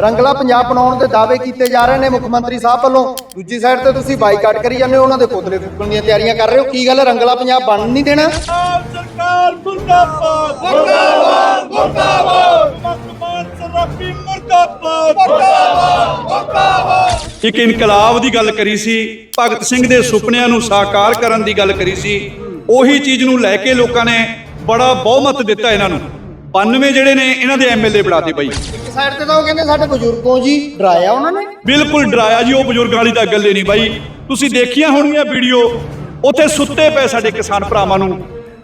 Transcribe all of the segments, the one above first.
ਰੰਗਲਾ ਪੰਜਾਬ ਬਣਾਉਣ ਦੇ ਦਾਅਵੇ ਕੀਤੇ ਜਾ ਰਹੇ ਨੇ ਮੁੱਖ ਮੰਤਰੀ ਸਾਹਿਬ ਵੱਲੋਂ। ਦੂਜੀ ਸਾਈਡ ਤੇ ਤੁਸੀਂ ਬਾਈਕਾਟ ਕਰੀ ਜਾਂਦੇ ਹੋ ਉਹਨਾਂ ਦੇ ਪੁਤਲੇ ਫੂਕਣ ਦੀਆਂ ਤਿਆਰੀਆਂ ਕਰ ਰਹੇ ਹੋ। ਕੀ ਗੱਲ ਹੈ, ਰੰਗਲਾ ਪੰਜਾਬ ਬਣ ਨਹੀਂ ਦੇਣਾ? ਪੰਜਾਬ ਸਰਕਾਰ ਮੁਰਦਾਬਾਦ। ਮੁਰਦਾਬਾਦ ਮੁਰਦਾਬਾਦ। ਮਕਮਾਨ ਸਰਾਬੀ ਮੁਰਦਾਬਾਦ। ਮੁਰਦਾਬਾਦ ਮੁਰਦਾਬਾਦ। ਇੱਕ ਇਨਕਲਾਬ ਦੀ ਗੱਲ ਕਰੀ ਸੀ ਭਗਤ ਸਿੰਘ ਦੇ ਸੁਪਨਿਆਂ ਨੂੰ ਸਾਕਾਰ ਕਰਨ ਦੀ ਗੱਲ ਕਰੀ ਸੀ। ਉਹੀ ਚੀਜ਼ ਨੂੰ ਲੈ ਕੇ ਲੋਕਾਂ ਨੇ ਬੜਾ ਬਹੁਮਤ ਦਿੱਤਾ ਇਹਨਾਂ ਨੂੰ। 92 ਜਿਹੜੇ ਨੇ ਇਹਨਾਂ ਦੇ ਐਮਐਲਏ ਬਣਾਤੇ ਬਾਈ। ਇੱਕ ਸਾਈਡ ਤੇ ਤਾਂ ਉਹ ਕਹਿੰਦੇ ਸਾਡੇ ਬਜ਼ੁਰਗੋਂ ਜੀ ਡਰਾਇਆ ਉਹਨਾਂ ਨੇ। ਬਿਲਕੁਲ ਡਰਾਇਆ ਜੀ ਉਹ ਬਜ਼ੁਰਗਾਂ ਵਾਲੀ ਤਾਂ ਗੱਲ ਹੀ ਨਹੀਂ ਬਾਈ। ਤੁਸੀਂ ਦੇਖੀਆਂ ਹੋਣਗੀਆਂ ਵੀਡੀਓ ਉੱਥੇ ਸੁੱਤੇ ਪਏ ਸਾਡੇ ਕਿਸਾਨ ਭਰਾਵਾਂ ਨੂੰ।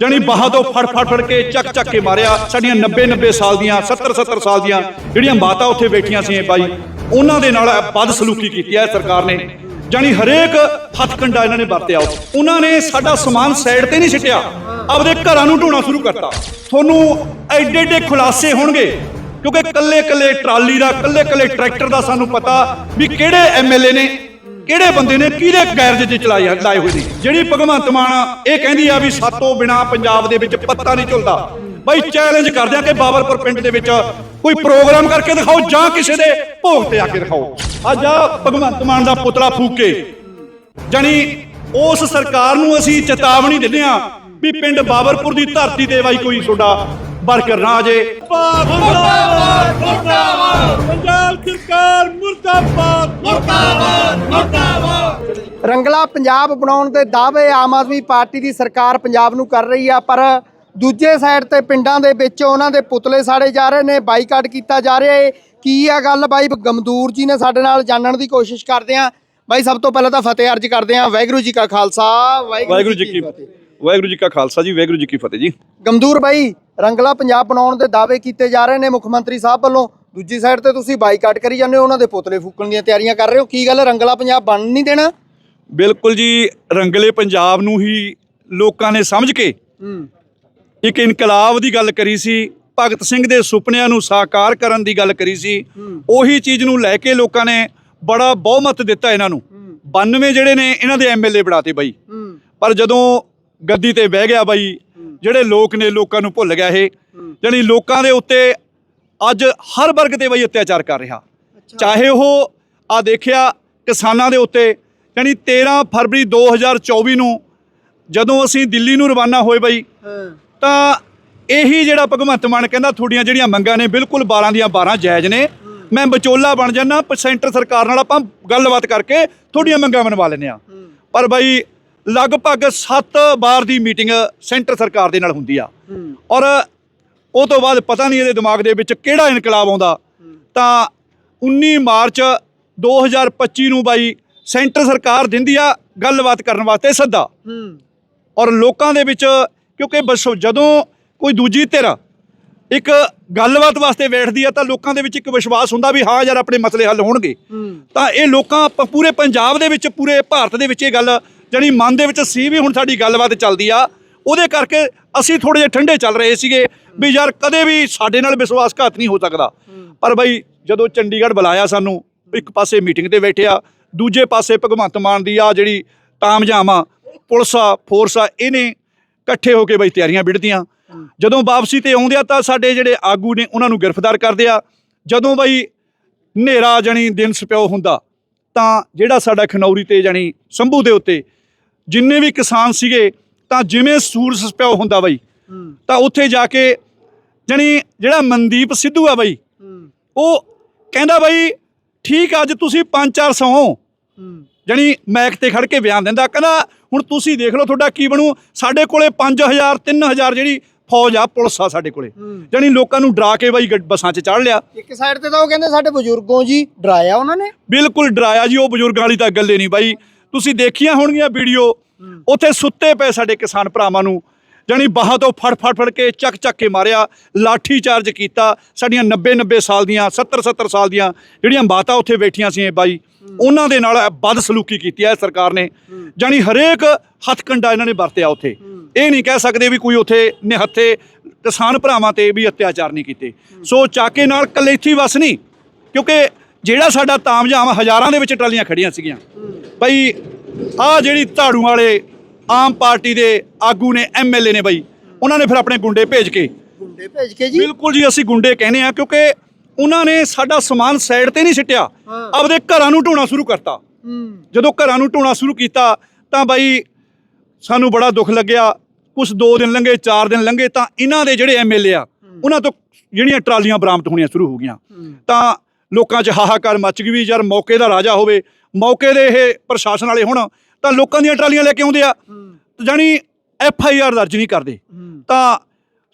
ਜਾਣੀ ਬਾਹਾਂ ਤੋਂ ਫੜ ਫੜ ਫੜ ਕੇ ਚੱਕ ਚੱਕ ਕੇ ਮਾਰਿਆ। ਸਾਡੀਆਂ 90 90 ਸਾਲ ਦੀਆਂ 70 70 ਸਾਲ ਦੀਆਂ ਜਿਹੜੀਆਂ ਮਾਤਾ ਉੱਥੇ ਬੈਠੀਆਂ ਸੀ ਬਾਈ ਉਹਨਾਂ ਦੇ ਨਾਲ ਬਦ ਸਲੂਕੀ ਕੀਤੀ ਹੈ ਸਰਕਾਰ ਨੇ। ਜਾਣੀ ਹਰੇਕ ਹੱਥਕੰਡਾ ਇਹਨਾਂ ਨੇ ਵਰਤਿਆ ਉਹਨਾਂ ਨੇ ਸਾਡਾ ਸਮਾਨ ਸਾਈਡ ਤੇ ਨਹੀਂ ਛਿੱਟਿਆ ਆਪਦੇ ਘਰਾਂ ਨੂੰ ਢੋਣਾ ਸ਼ੁਰੂ ਕਰਤਾ। ਤੁਹਾਨੂੰ ਐਡੇ ਐਡੇ ਖੁਲਾਸੇ ਹੋਣਗੇ, ਕਿਉਂਕਿ ਕੱਲੇ ਕੱਲੇ ਟਰਾਲੀ ਦਾ ਕੱਲੇ ਕੱਲੇ ਟਰੈਕਟਰ ਦਾ ਸਾਨੂੰ ਪਤਾ ਵੀ ਕਿਹੜੇ ਐਮਐਲਏ ਨੇ, ਕਿਹੜੇ ਬੰਦੇ ਨੇ ਕਿਹਦੇ ਗੈਰਜ ਤੇ ਚਲਾਏ ਲਾਏ ਹੋਏ ਨੇ। ਜਿਹੜੀ ਭਗਵੰਤ ਮਾਨ ਇਹ ਕਹਿੰਦੀ ਆ ਵੀ ਸਾਤੋਂ ਬਿਨਾ ਪੰਜਾਬ ਦੇ ਵਿੱਚ ਪੱਤਾ ਨਹੀਂ ਝੁਲਦਾ। ਬਾਈ ਚੈਲੰਜ ਕਰਦੇ ਆ ਕਿ ਬਾਬਰਪੁਰ ਪਿੰਡ ਦੇ ਵਿੱਚ ਕੋਈ ਪ੍ਰੋਗਰਾਮ ਕਰਕੇ ਦਿਖਾਓ ਜਾਂ ਕਿਸੇ ਦੇ ਭੋਗ ਤੇ ਆ ਕੇ ਦਿਖਾਓ। ਅੱਜ ਆ ਭਗਵੰਤ ਮਾਨ ਦਾ ਪੁਤਲਾ ਫੂਕ। ਜਾਣੀ ਉਸ ਸਰਕਾਰ ਨੂੰ ਅਸੀਂ ਚੇਤਾਵਨੀ ਦਿੰਦੇ ਆ ਵੀ ਪਿੰਡ ਬਾਬਰਪੁਰ ਦੀ ਧਰਤੀ ਤੇ ਬਾਈ ਕੋਈ ਤੁਹਾਡਾ ਵਰਕਰ ਨਾ ਜੇ ਮੁਰਦਾਬਾਦ ਮੁਰਦਾਬਾਦ। ਪੰਜਾਬ ਸਰਕਾਰ ਮੁਰਦਾਬਾਦ ਮੁਰਦਾਬਾਦ ਮੁਰਦਾਬਾਦ। ਰੰਗਲਾ ਪੰਜਾਬ ਬਣਾਉਣ ਦੇ ਦਾਅਵੇ ਆਮ ਆਦਮੀ ਪਾਰਟੀ ਦੀ ਸਰਕਾਰ ਪੰਜਾਬ ਨੂੰ ਕਰ ਰਹੀ ਆ ਪਰ ਦੂਜੇ ਸਾਈਡ ਤੇ ਪਿੰਡਾਂ ਦੇ ਵਿੱਚ ਉਹਨਾਂ ਦੇ ਪੁਤਲੇ ਸਾੜੇ ਜਾ ਰਹੇ ਨੇ ਬਾਈਕਾਟ ਕੀਤਾ ਜਾ ਰਿਹਾ ਹੈ ਕੀ ਆ ਗੱਲ ਬਾਈ? ਗਮਦੂਰ ਜੀ ਨੇ ਸਾਡੇ ਨਾਲ ਜਾਣਨ ਦੀ ਕੋਸ਼ਿਸ਼ ਕਰਦੇ ਆ ਬਾਈ ਸਭ ਤੋਂ ਪਹਿਲਾਂ ਤਾਂ ਫਤਿਹ ਅਰਜ ਕਰਦੇ ਆ ਵਾਹਿਗੁਰੂ ਜੀ ਕਾ ਖਾਲਸਾ ਵਾਹਿਗੁਰੂ ਜੀ ਕੀ ਫਤਿਹ। ਵਾਹਿਗੁਰੂ ਜੀ ਕਾ ਖਾਲਸਾ ਜੀ ਵਾਹਿਗੁਰੂ ਜੀ ਕੀ ਫਤਿਹ ਜੀ। ਗਮਦੂਰ ਬਾਈ ਰੰਗਲਾ ਪੰਜਾਬ ਬਣਾਉਣ ਦੇ ਦਾਅਵੇ ਕੀਤੇ ਜਾ ਰਹੇ ਨੇ ਮੁੱਖ ਮੰਤਰੀ ਸਾਹਿਬ ਵੱਲੋਂ। ਦੂਜੀ ਸਾਈਡ ਤੇ ਤੁਸੀਂ ਬਾਈਕਾਟ ਕਰੀ ਜਾਂਦੇ ਹੋ ਉਹਨਾਂ ਦੇ ਪੁਤਲੇ ਫੂਕਣ ਦੀਆਂ ਤਿਆਰੀਆਂ ਕਰ ਰਹੇ ਹੋ। ਕੀ ਗੱਲ ਰੰਗਲਾ ਪੰਜਾਬ ਬਣ ਨਹੀਂ ਦੇਣਾ? ਬਿਲਕੁਲ ਜੀ ਰੰਗਲੇ ਪੰਜਾਬ ਨੂੰ ਹੀ ਲੋਕਾਂ ਨੇ ਸਮਝ ਕੇ ਇੱਕ ਇਨਕਲਾਬ ਦੀ ਗੱਲ ਕਰੀ ਸੀ ਭਗਤ ਸਿੰਘ ਦੇ ਸੁਪਨਿਆਂ ਨੂੰ ਸਾਕਾਰ ਕਰਨ ਦੀ ਗੱਲ ਕਰੀ ਸੀ। ਉਹੀ ਚੀਜ਼ ਨੂੰ ਲੈ ਕੇ ਲੋਕਾਂ ਨੇ ਬੜਾ ਬਹੁਮਤ ਦਿੱਤਾ ਇਹਨਾਂ ਨੂੰ। 92 ਜਿਹੜੇ ਨੇ ਇਹਨਾਂ ਦੇ ਐਮਐਲਏ ਬਣਾਤੇ ਬਾਈ। ਪਰ ਜਦੋਂ ਗੱਦੀ ਤੇ ਬਹਿ ਗਿਆ ਬਾਈ ਜਿਹੜੇ ਲੋਕ ਨੇ ਲੋਕਾਂ ਨੂੰ ਭੁੱਲ ਗਿਆ ਇਹ। ਜਾਣੀ ਲੋਕਾਂ ਦੇ ਉੱਤੇ ਅੱਜ ਹਰ ਵਰਗ ਤੇ ਬਾਈ ਅਤਿਆਚਾਰ ਕਰ ਰਿਹਾ। ਚਾਹੇ ਉਹ ਆ ਦੇਖਿਆ ਕਿਸਾਨਾਂ ਦੇ ਉੱਤੇ ਜਾਣੀ 13 ਫਰਵਰੀ 2024 ਨੂੰ ਜਦੋਂ ਅਸੀਂ ਦਿੱਲੀ ਨੂੰ ਰਵਾਨਾ ਹੋਏ ਬਾਈ ਤਾਂ ਇਹੀ ਜਿਹੜਾ ਭਗਵੰਤ ਮਾਨ ਕਹਿੰਦਾ ਤੁਹਾਡੀਆਂ ਜਿਹੜੀਆਂ ਮੰਗਾਂ ਨੇ ਬਿਲਕੁਲ 12 ਦੀਆਂ 12 ਜਾਇਜ਼ ਨੇ। ਮੈਂ ਵਿਚੋਲਾ ਬਣ ਜਾਣਾ ਸੈਂਟਰ ਸਰਕਾਰ ਨਾਲ ਆਪਾਂ ਗੱਲਬਾਤ ਕਰਕੇ ਤੁਹਾਡੀਆਂ ਮੰਗਾਂ ਮਨਵਾ ਲੈਂਦੇ ਆ ਪਰ ਬਾਈ ਲਗਭਗ 7 ਵਾਰ ਦੀ ਮੀਟਿੰਗ ਸੈਂਟਰ ਸਰਕਾਰ ਦੇ ਨਾਲ ਹੁੰਦੀ ਆ। ਔਰ ਉਹ ਤੋਂ ਬਾਅਦ ਪਤਾ ਨਹੀਂ ਇਹਦੇ ਦਿਮਾਗ ਦੇ ਵਿੱਚ ਕਿਹੜਾ ਇਨਕਲਾਬ ਆਉਂਦਾ। ਤਾਂ 19 ਮਾਰਚ 2025 ਨੂੰ ਬਾਈ ਸੈਂਟਰ ਸਰਕਾਰ ਦਿੰਦੀ ਆ ਗੱਲਬਾਤ ਕਰਨ ਵਾਸਤੇ ਸੱਦਾ। ਔਰ ਲੋਕਾਂ ਦੇ ਵਿੱਚ ਕਿਉਂਕਿ ਬਸ ਜਦੋਂ ਕੋਈ ਦੂਜੀ ਧਿਰ ਇੱਕ ਗੱਲਬਾਤ ਵਾਸਤੇ ਬੈਠਦੀ ਆ ਤਾਂ ਲੋਕਾਂ ਦੇ ਵਿੱਚ ਇੱਕ ਵਿਸ਼ਵਾਸ ਹੁੰਦਾ ਵੀ ਹਾਂ ਯਾਰ ਆਪਣੇ ਮਸਲੇ ਹੱਲ ਹੋਣਗੇ। ਤਾਂ ਇਹ ਲੋਕਾਂ ਪੂਰੇ ਪੰਜਾਬ ਦੇ ਵਿੱਚ ਪੂਰੇ ਭਾਰਤ ਦੇ ਵਿੱਚ ਇਹ ਗੱਲ ਜਾਣੀ ਮਨ ਦੇ ਵਿੱਚ ਸੀ ਵੀ ਹੁਣ ਸਾਡੀ ਗੱਲਬਾਤ ਚੱਲਦੀ ਆ। ਉਹਦੇ ਕਰਕੇ ਅਸੀਂ ਥੋੜੇ ਜਿਹਾ ਠੰਡੇ ਚੱਲ ਰਹੇ ਸੀਗੇ ਵੀ ਯਾਰ ਕਦੇ ਵੀ ਸਾਡੇ ਨਾਲ ਵਿਸ਼ਵਾਸਘਾਤ ਨਹੀਂ ਹੋ ਸਕਦਾ। ਪਰ ਬਈ ਜਦੋਂ ਚੰਡੀਗੜ੍ਹ ਬੁਲਾਇਆ ਸਾਨੂੰ ਇੱਕ ਪਾਸੇ ਮੀਟਿੰਗ ਤੇ ਬੈਠਿਆ ਦੂਜੇ ਪਾਸੇ ਭਗਵੰਤ ਮਾਨ ਦੀ ਆ ਜਿਹੜੀ ਤਾਮਝਾਮ ਆ ਪੁਲਿਸ ਆ ਫੋਰਸ ਆ ਇਹਨੇ ਇਕੱਠੇ ਹੋ ਕੇ ਬਈ ਤਿਆਰੀਆਂ ਵਿੜਦੀਆਂ ਜਦੋਂ ਵਾਪਸੀ ਤੇ ਆਉਂਦੇ ਆ ਤਾਂ ਸਾਡੇ ਜਿਹੜੇ ਆਗੂ ਨੇ ਉਹਨਾਂ ਨੂੰ ਗ੍ਰਿਫਤਾਰ ਕਰਦੇ ਆ। ਜਦੋਂ ਬਈ ਹਨੇਰਾ ਜਣੀ ਦਿਨ ਸਪਿਓ ਹੁੰਦਾ ਤਾਂ ਜਿਹੜਾ ਸਾਡਾ ਖਨੌਰੀ ਤੇ ਜਣੀ ਸੰਭੂ ਦੇ ਉੱਤੇ ਜਿੰਨੇ ਵੀ ਕਿਸਾਨ ਸੀਗੇ ਤਾਂ ਜਿਵੇਂ ਸੂਰਜ ਸਪਿਓ ਹੁੰਦਾ ਬਈ ਤਾਂ ਉੱਥੇ ਜਾ ਕੇ ਜਣੀ ਜਿਹੜਾ ਮਨਦੀਪ ਸਿੱਧੂ ਆ ਬਈ ਉਹ ਕਹਿੰਦਾ ਬਈ ਠੀਕ ਅੱਜ ਤੁਸੀਂ 5-400 ਹੋ। ਜਣੀ ਮੈਕ ਤੇ ਖੜ ਕੇ ਬਿਆਨ ਦਿੰਦਾ ਕਹਿੰਦਾ ਹੁਣ ਤੁਸੀਂ ਦੇਖ ਲਓ ਤੁਹਾਡਾ ਕੀ ਬਣੂ। ਸਾਡੇ ਕੋਲੇ 5000 3000 ਜਿਹੜੀ ਫੌਜ ਆ ਪੁਲਿਸ ਆ ਸਾਡੇ ਕੋਲੇ। ਜਣੀ ਲੋਕਾਂ ਨੂੰ ਡਰਾ ਕੇ ਬਾਈ ਬੱਸਾਂ 'ਚ ਚੜ ਲਿਆ। ਇੱਕ ਸਾਈਡ ਤੇ ਤਾਂ ਉਹ ਕਹਿੰਦੇ ਸਾਡੇ ਬਜ਼ੁਰਗੋਂ ਜੀ ਡਰਾਇਆ ਉਹਨਾਂ ਨੇ। ਬਿਲਕੁਲ ਡਰਾਇਆ ਜੀ ਉਹ ਬਜ਼ੁਰਗਾਂ ਵਾਲੀ ਤਾਂ ਗੱਲੇ ਨਹੀਂ ਬਾਈ। ਤੁਸੀਂ ਦੇਖੀਆਂ ਹੋਣਗੀਆਂ ਵੀਡੀਓ ਉੱਥੇ ਸੁੱਤੇ ਪਏ ਸਾਡੇ ਕਿਸਾਨ ਭਰਾਵਾਂ ਨੂੰ। ਜਾਣੀ ਬਾਹਾਂ ਤੋਂ ਫੜ ਫੜ ਫੜ ਕੇ ਚੱਕ ਚੱਕ ਕੇ ਮਾਰਿਆ ਲਾਠੀ ਚਾਰਜ ਕੀਤਾ। ਸਾਡੀਆਂ 90 90 ਸਾਲ ਦੀਆਂ 70 70 ਸਾਲ ਦੀਆਂ ਜਿਹੜੀਆਂ ਮਾਤਾ ਉੱਥੇ ਬੈਠੀਆਂ ਸੀ ਬਾਈ। ਉਹਨਾਂ ਦੇ ਨਾਲ ਬਦ ਸਲੂਕੀ ਕੀਤੀ ਹੈ ਸਰਕਾਰ ਨੇ। ਜਾਣੀ ਹਰੇਕ ਹੱਥਕੰਡਾ ਇਹਨਾਂ ਨੇ ਵਰਤਿਆ ਉੱਥੇ। ਇਹ ਨਹੀਂ ਕਹਿ ਸਕਦੇ ਵੀ ਕੋਈ ਉੱਥੇ ਨਿਹੱਥੇ ਕਿਸਾਨ ਭਰਾਵਾਂ ਤੇ ਵੀ ਅਤਿਆਚਾਰ ਨਹੀਂ ਕੀਤੇ। ਸੋ ਚਾਕੇ ਨਾਲ ਕਲੇਥੀ ਵਸ ਨਹੀਂ ਕਿਉਂਕਿ ਜਿਹੜਾ ਸਾਡਾ ਤਾਮਝਾਮ ਹਜ਼ਾਰਾਂ ਦੇ ਵਿੱਚ ਟਰਾਲੀਆਂ ਖੜੀਆਂ ਸੀਗੀਆਂ। ਬਈ ਆਹ ਜਿਹੜੀ ਝਾੜੂ ਵਾਲੇ ਆਮ ਪਾਰਟੀ ਦੇ ਆਗੂ ਨੇ ਐਮਐਲਏ ਨੇ ਬਈ ਉਹਨਾਂ ਨੇ ਫਿਰ ਆਪਣੇ ਗੁੰਡੇ ਭੇਜ ਕੇ। ਗੁੰਡੇ ਭੇਜ ਕੇ ਜੀ। ਬਿਲਕੁਲ ਜੀ ਅਸੀਂ ਗੁੰਡੇ ਕਹਿੰਦੇ ਆ ਕਿਉਂਕਿ ਉਹਨਾਂ ਨੇ ਸਾਡਾ ਸਮਾਨ ਸਾਈਡ ਤੇ ਨਹੀਂ ਸਿੱਟਿਆ। ਆਪਦੇ ਘਰਾਂ ਨੂੰ ਢੋਣਾ ਸ਼ੁਰੂ ਕਰਤਾ। ਜਦੋਂ ਘਰਾਂ ਨੂੰ ਢੋਣਾ ਸ਼ੁਰੂ ਕੀਤਾ ਤਾਂ ਬਾਈ ਸਾਨੂੰ ਬੜਾ ਦੁੱਖ ਲੱਗਿਆ। ਕੁਝ 2 ਦਿਨ ਲੰਘੇ 4 ਦਿਨ ਲੰਘੇ ਤਾਂ ਇਹਨਾਂ ਦੇ ਜਿਹੜੇ ਐਮਐਲਏ ਆ ਉਹਨਾਂ ਤੋਂ ਜਿਹੜੀਆਂ ਟਰਾਲੀਆਂ ਬਰਾਮਦ ਹੋਣੀਆਂ ਸ਼ੁਰੂ ਹੋ ਗਈਆਂ। ਤਾਂ ਲੋਕਾਂ 'ਚ ਹਾਹਾਕਾਰ ਮੱਚ ਗਈ ਵੀ ਯਾਰ ਮੌਕੇ ਦਾ ਰਾਜਾ ਹੋਵੇ ਮੌਕੇ ਦੇ ਇਹ ਪ੍ਰਸ਼ਾਸਨ ਵਾਲੇ ਹੁਣ ਤਾਂ ਲੋਕਾਂ ਦੀਆਂ ਟਰਾਲੀਆਂ ਲੈ ਕੇ ਆਉਂਦੇ ਆ। ਤਾਂ ਜਾਣੀ ਐਫ ਆਈ ਆਰ ਦਰਜ ਨਹੀਂ ਕਰਦੇ। ਤਾਂ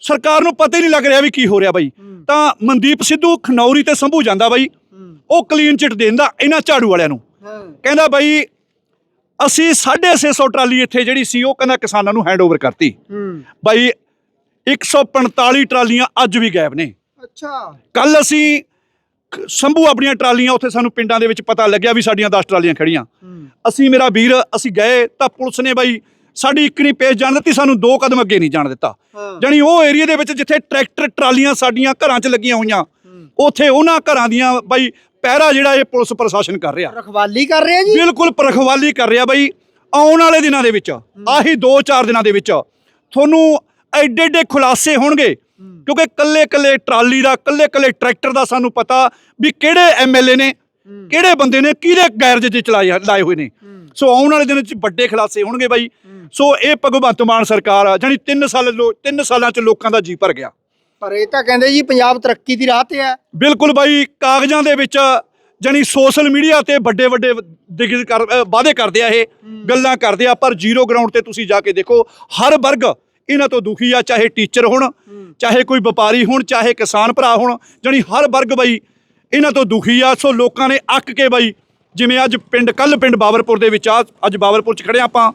ਸਰਕਾਰ ਨੂੰ ਪਤਾ ਹੀ ਨਹੀਂ ਲੱਗ ਰਿਹਾ ਵੀ ਕੀ ਹੋ ਰਿਹਾ ਬਾਈ। ਤਾਂ ਮਨਦੀਪ ਸਿੱਧੂ ਖਨੌਰੀ ਤੇ ਸੰਭੂ ਜਾਂਦਾ ਬਾਈ। ਉਹ ਕਲੀਨ ਚਿੱਟ ਦੇਂਦਾ ਇਹਨਾਂ ਝਾੜੂ ਵਾਲਿਆਂ ਨੂੰ। ਕਹਿੰਦਾ ਬਾਈ ਅਸੀਂ 650 ਟਰਾਲੀ ਇੱਥੇ ਜਿਹੜੀ ਸੀ ਉਹ ਕਹਿੰਦਾ ਕਿਸਾਨਾਂ ਨੂੰ ਹੈਂਡਓਵਰ ਕਰਤੀ। ਬਾਈ 145 ਟਰਾਲੀਆਂ ਅੱਜ ਵੀ ਗਾਇਬ ਨੇ। ਅੱਛਾ। ਕੱਲ ਅਸੀਂ ਸੰਭੂ ਆਪਣੀਆਂ ਟਰਾਲੀਆਂ ਉੱਥੇ ਸਾਨੂੰ ਪਿੰਡਾਂ ਦੇ ਵਿੱਚ ਪਤਾ ਲੱਗਿਆ ਵੀ ਸਾਡੀਆਂ 10 ਟਰਾਲੀਆਂ ਖੜੀਆਂ। ਅਸੀਂ ਮੇਰਾ ਵੀਰ ਅਸੀਂ ਗਏ ਤਾਂ ਪੁਲਿਸ ਨੇ ਬਾਈ ਸਾਡੀ ਇੱਕ ਨਹੀਂ ਪੇਜ ਜਾਣ ਦਿੱਤੀ ਸਾਨੂੰ ਦੋ ਕਦਮ ਅੱਗੇ ਨਹੀਂ ਜਾਣ ਦਿੱਤਾ। ਜਾਣੀ ਉਹ ਏਰੀਆ ਦੇ ਵਿੱਚ ਜਿੱਥੇ ਟਰੈਕਟਰ ਟਰਾਲੀਆਂ ਸਾਡੀਆਂ ਘਰਾਂ 'ਚ ਲੱਗੀਆਂ ਹੋਈਆਂ ਉੱਥੇ ਉਹਨਾਂ ਘਰਾਂ ਦੀਆਂ ਬਾਈ ਪਹਿਰਾ ਜਿਹੜਾ ਇਹ ਪੁਲਿਸ ਪ੍ਰਸ਼ਾਸਨ ਕਰ ਰਿਹਾ। ਰਖਵਾਲੀ ਕਰ ਰਹੇ ਜੀ? ਬਿਲਕੁਲ ਪਰਖਵਾਲੀ ਕਰ ਰਿਹਾ ਬਾਈ ਆਉਣ ਵਾਲੇ ਦਿਨਾਂ ਦੇ ਵਿੱਚ ਆਹੀ 2-4 ਦਿਨਾਂ ਦੇ ਵਿੱਚ ਤੁਹਾਨੂੰ ਐਡੇ ਐਡੇ ਖੁਲਾਸੇ ਹੋਣਗੇ ਕਿਉਂਕਿ ਕੱਲੇ ਕੱਲੇ ਟਰਾਲੀ ਦਾ ਕੱਲੇ ਕੱਲੇ ਟਰੈਕਟਰ ਦਾ ਸਾਨੂੰ ਪਤਾ ਵੀ ਕਿਹੜੇ ਐਮਐਲਏ ਨੇ ਕਿਹੜੇ ਬੰਦੇ ਨੇ ਕਿਹਦੇ ਗੈਰਜ 'ਚ ਚਲਾਏ ਲਾਏ ਹੋਏ ਨੇ? ਸੋ ਆਉਣ ਵਾਲੇ ਦਿਨਾਂ 'ਚ ਵੱਡੇ ਖੁਲਾਸੇ ਹੋਣਗੇ ਬਾਈ। ਸੋ ਇਹ ਭਗਵੰਤ ਮਾਨ ਸਰਕਾਰ ਆ ਜਾਨੀ 3 ਸਾਲ 3 ਸਾਲਾਂ 'ਚ ਲੋਕਾਂ ਦਾ ਜੀ ਭਰ ਗਿਆ। ਪਰ ਇਹ ਤਾਂ ਕਹਿੰਦੇ ਜੀ ਪੰਜਾਬ ਤਰੱਕੀ ਦੀ ਰਾਹ ਤੇ ਹੈ। ਬਿਲਕੁਲ ਬਾਈ ਕਾਗਜ਼ਾਂ ਦੇ ਵਿੱਚ ਜਾਨੀ ਸੋਸ਼ਲ ਮੀਡੀਆ ਤੇ ਵੱਡੇ ਵੱਡੇ ਦਿਗਜ ਕਰ ਵਾਅਦੇ ਕਰਦੇ ਆ ਇਹ ਗੱਲਾਂ ਕਰਦੇ ਆ ਪਰ ਜ਼ੀਰੋ ਗਰਾਊਂਡ ਤੇ ਤੁਸੀਂ ਜਾ ਕੇ ਦੇਖੋ ਹਰ ਵਰਗ ਇਹਨਾਂ ਤੋਂ ਦੁਖੀ ਆ ਚਾਹੇ ਟੀਚਰ ਹੋਣ ਚਾਹੇ ਕੋਈ ਵਪਾਰੀ ਹੋਣ ਚਾਹੇ ਕਿਸਾਨ ਭਰਾ ਹੋਣ ਜਾਨੀ ਹਰ ਵਰਗ ਬਾਈ ਇਹਨਾਂ ਤੋਂ ਦੁਖੀ ਆ। ਸੋ ਲੋਕਾਂ ਨੇ ਅੱਕ ਕੇ ਬਾਈ, ਜਿਵੇਂ ਅੱਜ ਪਿੰਡ ਕੱਲ ਪਿੰਡ ਬਾਬਰਪੁਰ ਦੇ ਵਿੱਚ ਆ। ਅੱਜ ਬਾਬਰਪੁਰ ਚ ਖੜੇ ਆਪਾਂ।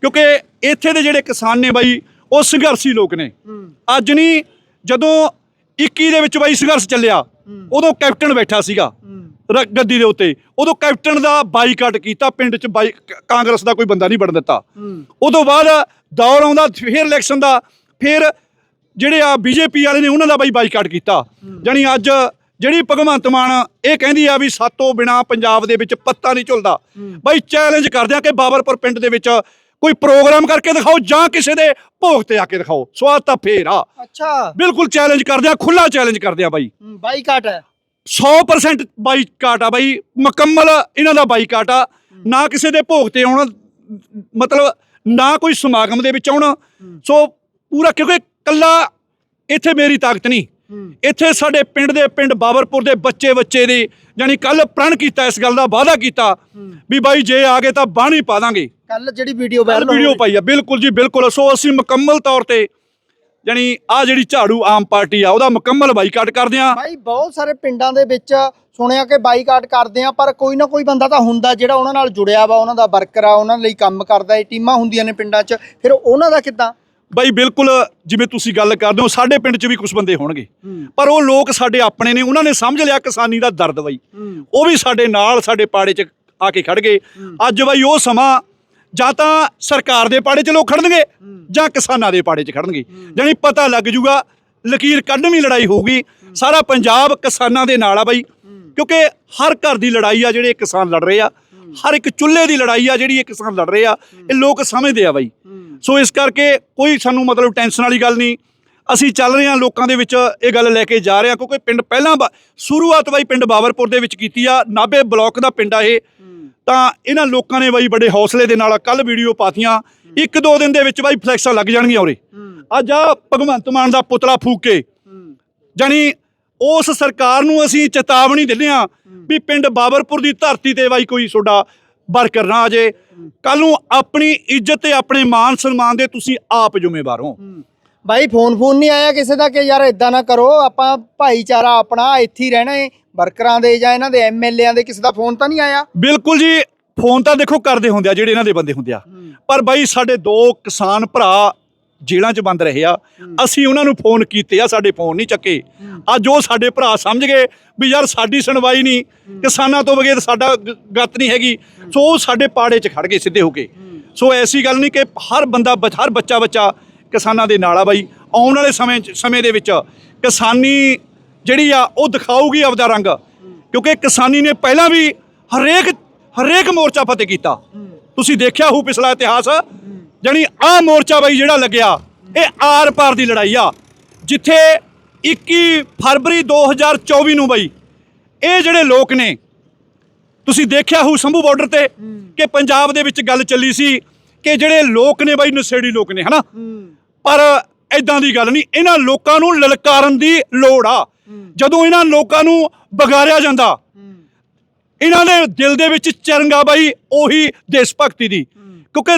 ਕਿਉਂਕਿ ਇੱਥੇ ਦੇ ਜਿਹੜੇ ਕਿਸਾਨ ਨੇ ਬਾਈ, ਉਹ ਸੰਘਰਸ਼ੀ ਲੋਕ ਨੇ। ਅੱਜ ਨਹੀਂ ਜਦੋਂ 21 ਦੇ ਵਿੱਚ ਬਾਈ ਸੰਘਰਸ਼ ਚੱਲਿਆ, ਉਦੋਂ ਕੈਪਟਨ ਬੈਠਾ ਸੀਗਾ, ਰ- ਗੱਦੀ ਦੇ ਉੱਤੇ। ਉਦੋਂ ਕੈਪਟਨ ਦਾ ਬਾਈਕਾਟ ਕੀਤਾ, ਪਿੰਡ 'ਚ ਬਾਈ ਕਾਂਗਰਸ ਦਾ ਕੋਈ ਬੰਦਾ ਨਹੀਂ ਬਣ ਦਿੱਤਾ। ਉਦੋਂ ਬਾਅਦ ਦੌਰ ਆਉਂਦਾ, ਫਿਰ ਇਲੈਕਸ਼ਨ ਦਾ, ਫਿਰ ਜਿਹੜੇ ਆ ਬੀਜੇਪੀ ਵਾਲੇ ਨੇ ਉਹਨਾਂ ਦਾ ਬਾਈ ਬਾਈਕਾਟ ਕੀਤਾ। ਜਾਣੀ ਅੱਜ ਜਿਹੜੀ ਭਗਵੰਤ ਮਾਨ ਇਹ ਕਹਿੰਦੀ ਆ ਵੀ ਸਾਤੋਂ ਬਿਨਾ ਪੰਜਾਬ ਦੇ ਵਿੱਚ ਪੱਤਾ ਨਹੀਂ ਝੁਲਦਾ। ਬਾਈ ਚੈਲੰਜ ਕਰਦੇ ਆ ਕਿ ਬਾਬਰਪੁਰ ਪਿੰਡ ਦੇ ਵਿੱਚ ਕੋਈ ਪ੍ਰੋਗਰਾਮ ਕਰਕੇ ਦਿਖਾਓ ਜਾਂ ਕਿਸੇ ਦੇ ਭੋਗ ਤੇ ਆ ਕੇ ਦਿਖਾਓ। ਸਵਾਦ ਤਾਂ ਫੇਰ ਆ। ਅੱਛਾ। ਬਿਲਕੁਲ ਚੈਲੰਜ ਕਰਦੇ ਆ ਖੁੱਲਾ ਚੈਲੰਜ ਕਰਦੇ ਆ ਬਾਈ। ਬਾਈਕਾਟ ਹੈ। 100% ਬਾਈਕਾਟ ਆ ਬਾਈ। ਮੁਕੰਮਲ ਇਹਨਾਂ ਦਾ ਬਾਈਕਾਟ ਆ। ਨਾ ਕਿਸੇ ਦੇ ਭੋਗ ਤੇ ਆਉਣਾ ਮਤਲਬ ਨਾ ਕੋਈ ਸਮਾਗਮ ਦੇ ਵਿੱਚ ਆਉਣਾ। ਸੋ ਪੂਰਾ ਕਿਉਂਕਿ ਕੱਲਾ ਇੱਥੇ ਮੇਰੀ ਤਾਕਤ ਨਹੀਂ। ਇੱਥੇ ਸਾਡੇ ਪਿੰਡ ਦੇ ਪਿੰਡ ਬਾਬਰਪੁਰ ਦੇ ਬੱਚੇ ਬੱਚੇ ਦੀ ਯਾਨੀ ਕੱਲ ਪ੍ਰਣ ਕੀਤਾ ਇਸ ਗੱਲ ਦਾ ਵਾਅਦਾ ਕੀਤਾ ਵੀ ਬਾਈ ਜੇ ਆ ਗਏ ਤਾਂ ਬਾਣੀ ਪਾ ਦਾਂਗੇ। ਕੱਲ ਜਿਹੜੀ ਵੀਡੀਓ ਵਾਇਰਲ ਵੀਡੀਓ ਪਾਈ ਆ ਬਿਲਕੁਲ ਜੀ ਬਿਲਕੁਲ। ਸੋ ਅਸੀਂ ਮੁਕੰਮਲ ਤੌਰ ਤੇ ਯਾਨੀ ਆ ਜਿਹੜੀ ਝਾੜੂ ਆਮ ਪਾਰਟੀ ਆ ਉਹਦਾ ਮੁਕੰਮਲ ਬਾਈਕਾਟ ਕਰਦੇ ਆ ਭਾਈ ਬਹੁਤ ਸਾਰੇ ਪਿੰਡਾਂ ਦੇ ਵਿੱਚ ਸੁਣਿਆ ਕਿ ਬਾਈਕਾਟ ਕਰਦੇ ਆ ਪਰ ਕੋਈ ਨਾ ਕੋਈ ਬੰਦਾ ਤਾਂ ਹੁੰਦਾ ਜਿਹੜਾ ਉਹਨਾਂ ਨਾਲ ਜੁੜਿਆ ਵਾ ਉਹਨਾਂ ਦਾ ਵਰਕਰ ਆ ਉਹਨਾਂ ਲਈ ਕੰਮ ਕਰਦਾ ਹੈ ਟੀਮਾਂ ਹੁੰਦੀਆਂ ਨੇ ਪਿੰਡਾਂ 'ਚ। ਫਿਰ ਉਹਨਾਂ ਦਾ ਕਿੱਦਾਂ? ਬਾਈ ਬਿਲਕੁਲ ਜਿਵੇਂ ਤੁਸੀਂ ਗੱਲ ਕਰਦੇ ਹੋ ਸਾਡੇ ਪਿੰਡ 'ਚ ਵੀ ਕੁਝ ਬੰਦੇ ਹੋਣਗੇ। ਪਰ ਉਹ ਲੋਕ ਸਾਡੇ ਆਪਣੇ ਨੇ ਉਹਨਾਂ ਨੇ ਸਮਝ ਲਿਆ ਕਿਸਾਨੀ ਦਾ ਦਰਦ ਬਾਈ। ਉਹ ਵੀ ਸਾਡੇ ਨਾਲ ਸਾਡੇ ਪਾੜੇ 'ਚ ਆ ਕੇ ਖੜ ਗਏ। ਅੱਜ ਬਾਈ ਉਹ ਸਮਾਂ ਜਾਂ ਤਾਂ ਸਰਕਾਰ ਦੇ ਪਾੜੇ 'ਚ ਲੋਕ ਖੜਨਗੇ ਜਾਂ ਕਿਸਾਨਾਂ ਦੇ ਪਾੜੇ 'ਚ ਖੜਨਗੇ ਜਾਣੀ ਪਤਾ ਲੱਗ ਜੂਗਾ ਲਕੀਰ ਕੱਢਵੀਂ ਲੜਾਈ ਹੋਊਗੀ ਸਾਰਾ ਪੰਜਾਬ ਕਿਸਾਨਾਂ ਦੇ ਨਾਲ ਆ ਬਾਈ। ਕਿਉਂਕਿ ਹਰ ਘਰ ਦੀ ਲੜਾਈ ਆ ਜਿਹੜੇ ਕਿਸਾਨ ਲੜ ਰਹੇ ਆ। ਹਰ ਇੱਕ ਚੁੱਲ੍ਹੇ ਦੀ ਲੜਾਈ ਆ ਜਿਹੜੀ ਇਹ ਕਿਸਾਨ ਲੜ ਰਹੇ ਆ ਇਹ ਲੋਕ ਸਮਝਦੇ ਆ ਬਾਈ। ਸੋ ਇਸ ਕਰਕੇ ਕੋਈ ਸਾਨੂੰ ਮਤਲਬ ਟੈਨਸ਼ਨ ਵਾਲੀ ਗੱਲ ਨਹੀਂ। ਅਸੀਂ ਚੱਲ ਰਹੇ ਹਾਂ ਲੋਕਾਂ ਦੇ ਵਿੱਚ ਇਹ ਗੱਲ ਲੈ ਕੇ ਜਾ ਰਹੇ ਹਾਂ ਕਿਉਂਕਿ ਪਿੰਡ ਪਹਿਲਾਂ ਸ਼ੁਰੂਆਤ ਬਾਈ ਪਿੰਡ ਬਾਬਰਪੁਰ ਦੇ ਵਿੱਚ ਕੀਤੀ ਆ ਨਾਬੇ ਬਲਾਕ ਦਾ ਪਿੰਡ ਆ ਇਹ। ਤਾਂ ਇਹਨਾਂ ਲੋਕਾਂ ਨੇ ਬਾਈ ਬੜੇ ਹੌਸਲੇ ਦੇ ਨਾਲ ਕੱਲ ਵੀਡੀਓ ਪਾਤੀਆਂ। ਇੱਕ ਦੋ ਦਿਨ ਦੇ ਵਿੱਚ ਬਾਈ ਫਲੈਕਸਾਂ ਲੱਗ ਜਾਣਗੀਆਂ ਉਰੇ। ਅੱਜ ਆ ਭਗਵੰਤ ਮਾਨ ਦਾ ਪੁਤਲਾ ਫੂਕ। ਕੇ ਜਾਣੀ ਉਸ ਸਰਕਾਰ ਨੂੰ ਅਸੀਂ ਚੇਤਾਵਨੀ ਦਿੰਦੇ ਆ ਵੀ ਪਿੰਡ ਬਾਬਰਪੁਰ ਦੀ ਧਰਤੀ ਤੇ ਬਾਈ ਕੋਈ ਤੁਹਾਡਾ ਵਰਕਰ ਨਾ ਆ ਜੇ ਕੱਲ ਨੂੰ ਆਪਣੀ ਇੱਜ਼ਤ ਤੇ ਆਪਣੇ ਮਾਨ ਸਨਮਾਨ ਦੇ ਤੁਸੀਂ ਆਪ ਜ਼ਿੰਮੇਵਾਰ ਹੋ। ਬਾਈ ਫੋਨ ਫੋਨ ਨਹੀਂ ਆਇਆ ਕਿਸੇ ਦਾ ਕਿ ਯਾਰ ਇਦਾਂ ਨਾ ਕਰੋ ਆਪਾਂ ਭਾਈਚਾਰਾ ਆਪਣਾ ਇੱਥੇ ਹੀ ਰਹਿਣਾ ਏ ਵਰਕਰਾਂ ਦੇ ਜਾਂ ਇਹਨਾਂ ਦੇ ਐਮਐਲਏਆਂ ਦੇ ਕਿਸੇ ਦਾ ਫੋਨ ਤਾਂ ਨਹੀਂ ਆਇਆ? ਬਿਲਕੁਲ ਜੀ ਫੋਨ ਤਾਂ ਦੇਖੋ ਕਰਦੇ ਹੁੰਦੇ ਆ ਜਿਹੜੇ ਇਹਨਾਂ ਦੇ ਬੰਦੇ ਹੁੰਦੇ ਆ। ਪਰ ਬਾਈ ਸਾਡੇ ਦੋ ਕਿਸਾਨ ਭਰਾ ਜੇਲ੍ਹਾਂ 'ਚ ਬੰਦ ਰਹੇ ਆ। ਅਸੀਂ ਉਹਨਾਂ ਨੂੰ ਫੋਨ ਕੀਤੇ ਆ ਸਾਡੇ ਫੋਨ ਨਹੀਂ ਚੱਕੇ। ਅੱਜ ਉਹ ਸਾਡੇ ਭਰਾ ਸਮਝ ਗਏ ਵੀ ਯਾਰ ਸਾਡੀ ਸੁਣਵਾਈ ਨਹੀਂ ਕਿਸਾਨਾਂ ਤੋਂ ਬਗੈਰ ਸਾਡਾ ਗੱਤ ਨਹੀਂ ਹੈਗੀ। ਸੋ ਉਹ ਸਾਡੇ ਪਾੜੇ 'ਚ ਖੜ ਗਏ ਸਿੱਧੇ ਹੋ ਕੇ। ਸੋ ਐਸੀ ਗੱਲ ਨਹੀਂ ਕਿ ਹਰ ਬੰਦਾ ਹਰ ਬੱਚਾ ਬੱਚਾ ਕਿਸਾਨਾਂ ਦੇ ਨਾਲ ਆ ਬਾਈ। ਆਉਣ ਵਾਲੇ ਸਮੇਂ ਸਮੇਂ ਦੇ ਵਿੱਚ ਕਿਸਾਨੀ ਜਿਹੜੀ ਆ ਉਹ ਦਿਖਾਊਗੀ ਆਪਦਾ ਰੰਗ। ਕਿਉਂਕਿ ਕਿਸਾਨੀ ਨੇ ਪਹਿਲਾਂ ਵੀ ਹਰੇਕ ਹਰੇਕ ਮੋਰਚਾ ਫਤਿਹ ਕੀਤਾ। ਤੁਸੀਂ ਦੇਖਿਆ ਹੋਊ ਪਿਛਲਾ ਇਤਿਹਾਸ। ਜਾਣੀ ਆਹ ਮੋਰਚਾ ਬਾਈ ਜਿਹੜਾ ਲੱਗਿਆ, ਇਹ ਆਰ ਪਾਰ ਦੀ ਲੜਾਈ ਆ। ਜਿੱਥੇ 21 ਫਰਵਰੀ 2024 ਨੂੰ ਬਾਈ, ਇਹ ਜਿਹੜੇ ਲੋਕ ਨੇ, ਤੁਸੀਂ ਦੇਖਿਆ ਹੋਊ ਸੰਭੂ ਬਾਰਡਰ ਤੇ ਕਿ ਪੰਜਾਬ ਦੇ ਵਿੱਚ ਗੱਲ ਚੱਲੀ ਸੀ ਕਿ ਜਿਹੜੇ ਲੋਕ ਨੇ ਬਈ, ਨਸ਼ੇੜੀ ਲੋਕ ਨੇ, ਹਨਾ? ਪਰ ਐਦਾਂ ਦੀ ਗੱਲ ਨਹੀਂ, ਇਹਨਾਂ ਲੋਕਾਂ ਨੂੰ ਲਲਕਾਰਨ ਦੀ ਲੋੜ ਆ। ਜਦੋਂ ਇਹਨਾਂ ਲੋਕਾਂ ਨੂੰ ਬਗਾਰਿਆ ਜਾਂਦਾ, ਇਹਨਾਂ ਦੇ ਦਿਲ ਦੇ ਵਿੱਚ ਚਰੰਗਾ ਬਾਈ, ਉਹੀ ਦੇਸ਼ ਭਗਤੀ ਦੀ। ਕਿਉਂਕਿ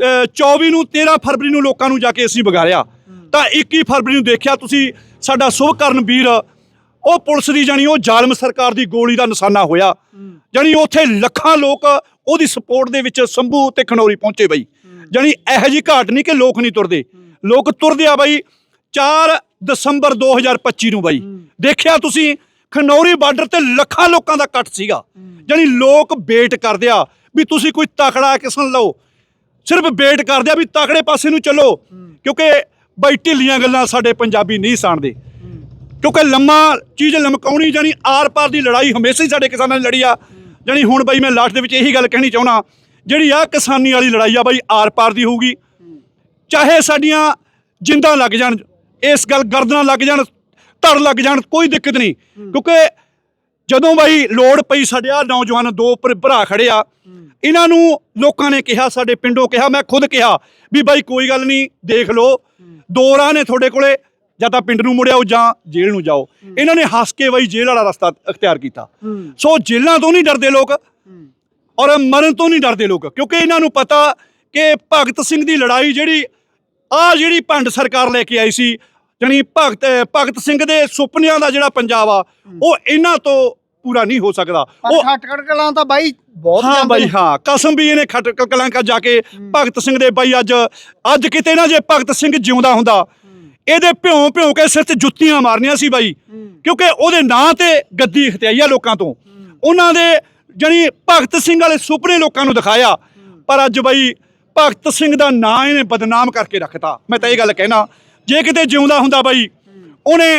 2024 ਨੂੰ 13 ਫਰਵਰੀ ਨੂੰ ਲੋਕਾਂ ਨੂੰ ਜਾ ਕੇ ਅਸੀਂ ਵਿਗਾੜਿਆ। ਤਾਂ 21 ਫਰਵਰੀ ਨੂੰ ਦੇਖਿਆ ਤੁਸੀਂ, ਸਾਡਾ ਸੁਭਕਰਨ ਵੀਰ, ਉਹ ਪੁਲਿਸ ਦੀ ਜਾਨੀ ਉਹ ਜ਼ਾਲਮ ਸਰਕਾਰ ਦੀ ਗੋਲੀ ਦਾ ਨਿਸ਼ਾਨਾ ਹੋਇਆ। ਜਾਨੀ ਉੱਥੇ ਲੱਖਾਂ ਲੋਕ ਉਹਦੀ ਸਪੋਰਟ ਦੇ ਵਿੱਚ ਸੰਭੂ ਤੇ ਖਨੌਰੀ ਪਹੁੰਚੇ ਬਈ। ਜਾਨੀ ਇਹੋ ਜੀ ਘਾਟ ਨਹੀਂ ਕਿ ਲੋਕ ਨਹੀਂ ਤੁਰਦੇ। ਲੋਕ ਤੁਰਦੇ ਆ ਬਾਈ 4 ਦਸੰਬਰ 2025 ਨੂੰ ਬਾਈ। ਦੇਖਿਆ ਤੁਸੀਂ, ਖਨੌਰੀ ਬਾਰਡਰ ਤੇ ਲੱਖਾਂ ਲੋਕਾਂ ਦਾ ਇਕੱਠ ਸੀਗਾ। ਜਾਨੀ ਲੋਕ ਵੇਟ ਕਰਦੇ ਆ ਵੀ ਤੁਸੀਂ ਕੋਈ ਤਕੜਾ ਕਿਸਮ ਲਓ ਸਿਰਫ ਵੇਟ ਕਰਦੇ ਆ ਵੀ ਤਕੜੇ ਪਾਸੇ ਨੂੰ ਚੱਲੋ। ਕਿਉਂਕਿ ਬਾਈ ਢਿੱਲੀਆਂ ਗੱਲਾਂ ਸਾਡੇ ਪੰਜਾਬੀ ਨਹੀਂ ਸਾਣਦੇ। ਕਿਉਂਕਿ ਲੰਮਾ ਚੀਜ਼ ਲਮਕਾਉਣੀ ਜਾਨੀ ਆਰ ਪਾਰ ਦੀ ਲੜਾਈ ਹਮੇਸ਼ਾ ਹੀ ਸਾਡੇ ਕਿਸਾਨਾਂ ਨੇ ਲੜੀ ਆ। ਜਾਨੀ ਹੁਣ ਬਾਈ ਮੈਂ ਲਾਸਟ ਦੇ ਵਿੱਚ ਇਹੀ ਗੱਲ ਕਹਿਣੀ ਚਾਹੁੰਦਾ ਜਿਹੜੀ ਆ ਕਿਸਾਨੀ ਵਾਲੀ ਲੜਾਈ ਆ ਬਾਈ ਆਰ ਪਾਰ ਦੀ ਹੋਊਗੀ। ਚਾਹੇ ਸਾਡੀਆਂ ਜਿੰਦਾਂ ਲੱਗ ਜਾਣ ਇਸ ਗੱਲ ਗਰਦਨਾਂ ਲੱਗ ਜਾਣ ਧੜ ਲੱਗ ਜਾਣ ਕੋਈ ਦਿੱਕਤ ਨਹੀਂ। ਕਿਉਂਕਿ ਜਦੋਂ ਬਾਈ ਲੋੜ ਪਈ ਸਾਡੇ ਆ ਨੌਜਵਾਨ ਦੋ ਭਰ- ਭਰਾ ਖੜੇ ਆ। ਇਹਨਾਂ ਨੂੰ ਲੋਕਾਂ ਨੇ ਕਿਹਾ, ਸਾਡੇ ਪਿੰਡੋਂ ਕਿਹਾ, ਮੈਂ ਖੁਦ ਕਿਹਾ ਵੀ ਬਾਈ ਕੋਈ ਗੱਲ ਨਹੀਂ, ਦੇਖ ਲਓ। ਦੋ ਰਾਹ ਨੇ ਤੁਹਾਡੇ ਕੋਲੇ, ਜਾਂ ਤਾਂ ਪਿੰਡ ਨੂੰ ਮੁੜਿਆਓ ਜਾਂ ਜੇਲ੍ਹ ਨੂੰ ਜਾਓ। ਇਹਨਾਂ ਨੇ ਹੱਸ ਕੇ ਬਾਈ ਜੇਲ੍ਹ ਵਾਲਾ ਰਸਤਾ ਅਖਤਿਆਰ ਕੀਤਾ। ਸੋ ਜੇਲ੍ਹਾਂ ਤੋਂ ਨਹੀਂ ਡਰਦੇ ਲੋਕ ਔਰ ਮਰਨ ਤੋਂ ਨਹੀਂ ਡਰਦੇ ਲੋਕ, ਕਿਉਂਕਿ ਇਹਨਾਂ ਨੂੰ ਪਤਾ ਕਿ ਭਗਤ ਸਿੰਘ ਦੀ ਲੜਾਈ ਜਿਹੜੀ ਆ ਜਿਹੜੀ ਭੰਡ ਸਰਕਾਰ ਲੈ ਕੇ ਆਈ ਸੀ ਜਾਣੀ ਭਗਤ ਭਗਤ ਸਿੰਘ ਦੇ ਸੁਪਨਿਆਂ ਦਾ ਜਿਹੜਾ ਪੰਜਾਬ ਆ ਉਹ ਇਹਨਾਂ ਤੋਂ ਪੂਰਾ ਨਹੀਂ ਹੋ ਸਕਦਾ। ਉਹ ਖਟਕੜ ਕਲਾਂ ਤਾਂ ਬਾਈ ਬਹੁਤ ਹਾਂ ਬਾਈ। ਹਾਂ ਕਸਮ ਵੀ ਇਹਨੇ ਖਟ ਕਲੰਕਾ ਜਾ ਕੇ ਭਗਤ ਸਿੰਘ ਦੇ ਬਾਈ ਅੱਜ ਅੱਜ ਕਿਤੇ ਨਾ ਜੇ ਭਗਤ ਸਿੰਘ ਜਿਉਂਦਾ ਹੁੰਦਾ। ਇਹਦੇ ਭਿਉਂ ਭਿਉਂ ਕੇ ਸਿਰ 'ਚ ਜੁੱਤੀਆਂ ਮਾਰਨੀਆਂ ਸੀ ਬਾਈ। ਕਿਉਂਕਿ ਉਹਦੇ ਨਾਂ ਤੇ ਗੱਦੀ ਖਤਿਆਈ ਆ ਲੋਕਾਂ ਤੋਂ। ਉਹਨਾਂ ਦੇ ਜਾਣੀ ਭਗਤ ਸਿੰਘ ਵਾਲੇ ਸੁਪਨੇ ਲੋਕਾਂ ਨੂੰ ਦਿਖਾਇਆ। ਪਰ ਅੱਜ ਬਾਈ ਭਗਤ ਸਿੰਘ ਦਾ ਨਾਂ ਇਹਨੇ ਬਦਨਾਮ ਕਰਕੇ ਰੱਖਤਾ। ਮੈਂ ਤਾਂ ਇਹ ਗੱਲ ਕਹਿਣਾ। ਜੇ ਕਿਤੇ ਜਿਉਂਦਾ ਹੁੰਦਾ ਬਾਈ ਉਹਨੇ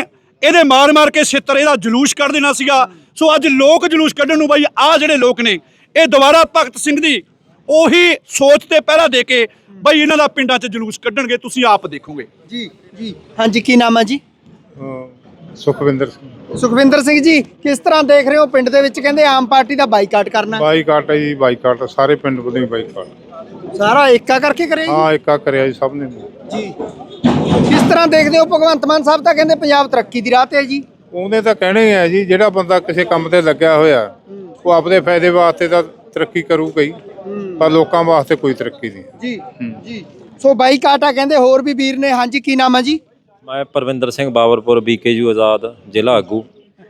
ਇਹਦੇ ਮਾਰ ਮਾਰ ਕੇ ਛਿੱਤਰ ਇਹਦਾ ਜਲੂਸ ਕੱਢ ਦੇਣਾ ਸੀਗਾ। ਸੋ ਅੱਜ ਲੋਕ ਜਲੂਸ ਕੱਢਣ ਨੂੰ ਬਾਈ ਆ ਜਿਹੜੇ ਲੋਕ ਨੇ ਇਹ ਦੁਬਾਰਾ ਭਗਤ ਸਿੰਘ ਦੀ ਉਹੀ ਸੋਚ ਤੇ ਪਹਿਰਾ ਦੇ ਕੇ ਬਾਈ ਇਹਨਾਂ ਦਾ ਪਿੰਡਾਂ 'ਚ ਜਲੂਸ ਕੱਢਣਗੇ ਤੁਸੀਂ ਆਪ ਦੇਖੋਗੇ। ਜੀ ਜੀ। ਹਾਂਜੀ ਕੀ ਨਾਮ ਹੈ ਜੀ? ਸੁਖਵਿੰਦਰ ਸਿੰਘ। ਸੁਖਵਿੰਦਰ ਸਿੰਘ ਜੀ ਕਿਸ ਤਰ੍ਹਾਂ ਦੇਖ ਰਹੇ ਹੋ ਪਿੰਡ ਦੇ ਵਿੱਚ? ਕਹਿੰਦੇ ਆਮ ਪਾਰਟੀ ਦਾ ਬਾਈਕਾਟ ਕਰਨਾ। ਬਾਈਕਾਟ ਹੈ ਜੀ ਬਾਈਕਾਟ ਸਾਰੇ ਪਿੰਡ ਵੱਲੋਂ ਹੀ ਬਾਈਕਾਟ। ਸਾਰਾ ਏਕਾ ਕਰਕੇ ਕਰੇ ਜੀ? ਹਾਂ ਇੱਕਾ ਕਰਿਆ ਜੀ ਸਭ ਨੇ। ਜੀ। ਕਿਸ ਤਰ੍ਹਾਂ ਦੇਖਦੇ ਹੋ ਭਗਵੰਤ ਮਾਨ ਸਾਹਿਬ ਤਾਂ ਕਹਿੰਦੇ ਪੰਜਾਬ ਤਰੱਕੀ ਦੀ ਰਾਹ ਤੇ ਹੈ ਜੀ। ਉਹਨੇ ਤਾਂ ਕਹਿਣਾ ਹੀ ਹੈ ਜੀ ਜਿਹੜਾ ਬੰਦਾ ਕਿਸੇ ਕੰਮ ਤੇ ਲੱਗਿਆ ਹੋਇਆ ਉਹ ਆਪਦੇ ਫਾਇਦੇ ਵਾਸਤੇ ਤਾਂ ਤਰੱਕੀ ਕਰੂਗਾ ਹੀ। ਪਰ ਲੋਕਾਂ ਵਾਸਤੇ ਕੋਈ ਤਰੱਕੀ ਨਹੀਂ ਜੀ ਜੀ। ਸੋ ਬਾਈਕਾਟ ਆ ਕਹਿੰਦੇ ਹੋਰ ਵੀ ਵੀਰ ਨੇ। ਹਾਂਜੀ ਕੀ ਨਾਮ ਹੈ ਜੀ? ਮੈਂ ਪਰਵਿੰਦਰ ਸਿੰਘ ਬਾਬਰਪੁਰ ਬੀਕੇਯੂ ਆਜ਼ਾਦ ਜ਼ਿਲ੍ਹਾ ਆਗੂ।